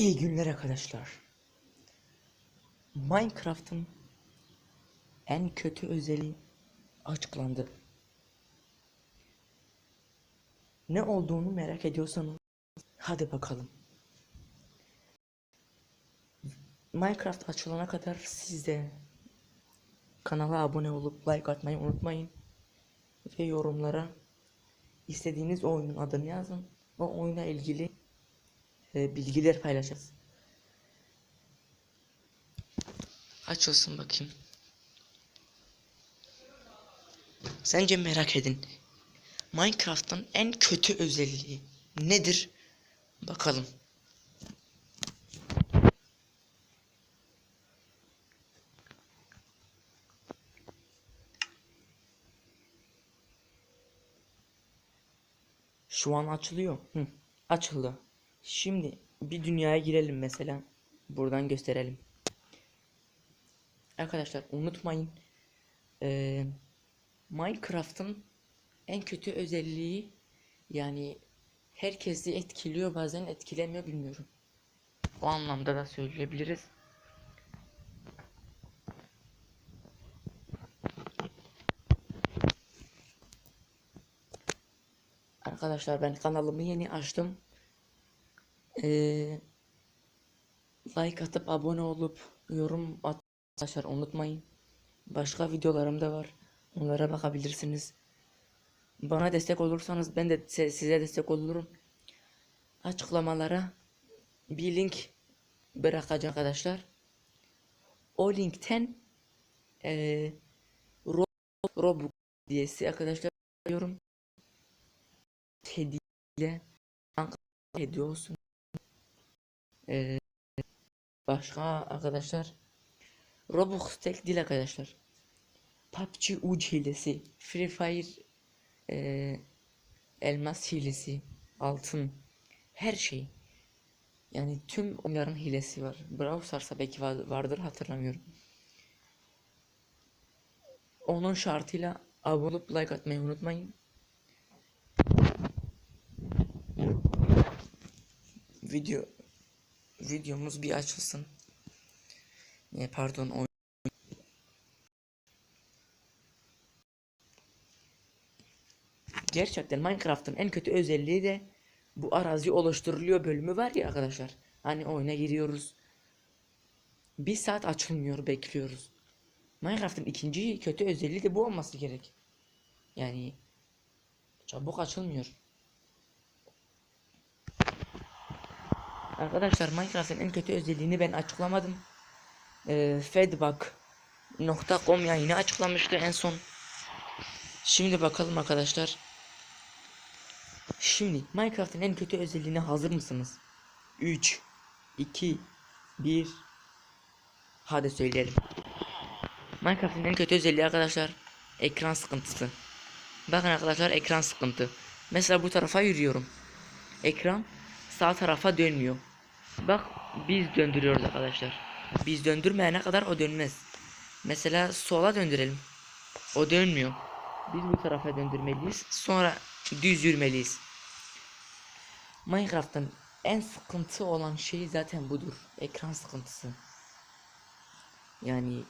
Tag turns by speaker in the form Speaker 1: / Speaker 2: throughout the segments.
Speaker 1: İyi günler arkadaşlar. Minecraft'ın en kötü özelliği açıklandı. Ne olduğunu merak ediyorsanız hadi bakalım. Minecraft açılana kadar siz de kanala abone olup like atmayı unutmayın. Ve yorumlara istediğiniz oyunun adını yazın. O oyuna ilgili e, bilgiler paylaşacağız. Açılsın bakayım. Sence merak edin. Minecraft'ın en kötü özelliği nedir? Bakalım. Şu an açılıyor. Hı, açıldı. Şimdi bir dünyaya girelim mesela. Buradan gösterelim. Arkadaşlar unutmayın. Eee, Minecraft'ın en kötü özelliği yani herkesi etkiliyor bazen etkilemiyor bilmiyorum. O anlamda da söyleyebiliriz. Arkadaşlar ben kanalımı yeni açtım. Ee, like atıp abone olup yorum at unutmayın. Başka videolarım da var. Onlara bakabilirsiniz. Bana destek olursanız ben de size destek olurum. Açıklamalara bir link bırakacağım arkadaşlar. O linkten eee Ro Roblox diyesi arkadaşlar diyorum. Hediye hediye olsun. Eee, başka arkadaşlar Roblox tek değil arkadaşlar. PUBG uç hilesi, Free Fire eee, elmas hilesi, altın, her şey. Yani tüm oyunların hilesi var. Brawl Stars'a belki var- vardır hatırlamıyorum. Onun şartıyla abone olup like atmayı unutmayın. Video videomuz bir açılsın. E, pardon oyun. Gerçekten Minecraft'ın en kötü özelliği de bu arazi oluşturuluyor bölümü var ya arkadaşlar. Hani oyuna giriyoruz. Bir saat açılmıyor bekliyoruz. Minecraft'ın ikinci kötü özelliği de bu olması gerek. Yani çabuk açılmıyor. Arkadaşlar Minecraft'ın en kötü özelliğini ben açıklamadım. Ee, Fedbug.com yayını açıklamıştı en son. Şimdi bakalım arkadaşlar. Şimdi Minecraft'ın en kötü özelliğine hazır mısınız? 3 2 1 Hadi söyleyelim. Minecraft'ın en kötü özelliği arkadaşlar ekran sıkıntısı. Bakın arkadaşlar ekran sıkıntı. Mesela bu tarafa yürüyorum. Ekran sağ tarafa dönmüyor. Bak biz döndürüyoruz arkadaşlar. Biz döndürmeyene kadar o dönmez. Mesela sola döndürelim. O dönmüyor. Biz bu tarafa döndürmeliyiz. Sonra düz yürümeliyiz. Minecraft'ın en sıkıntı olan şey zaten budur. Ekran sıkıntısı. Yani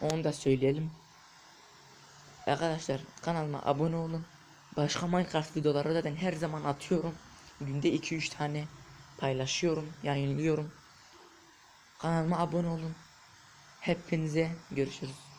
Speaker 1: onu da söyleyelim. Arkadaşlar kanalıma abone olun. Başka Minecraft videoları zaten her zaman atıyorum. Günde 2-3 tane paylaşıyorum, yayınlıyorum. Kanalıma abone olun. Hepinize görüşürüz.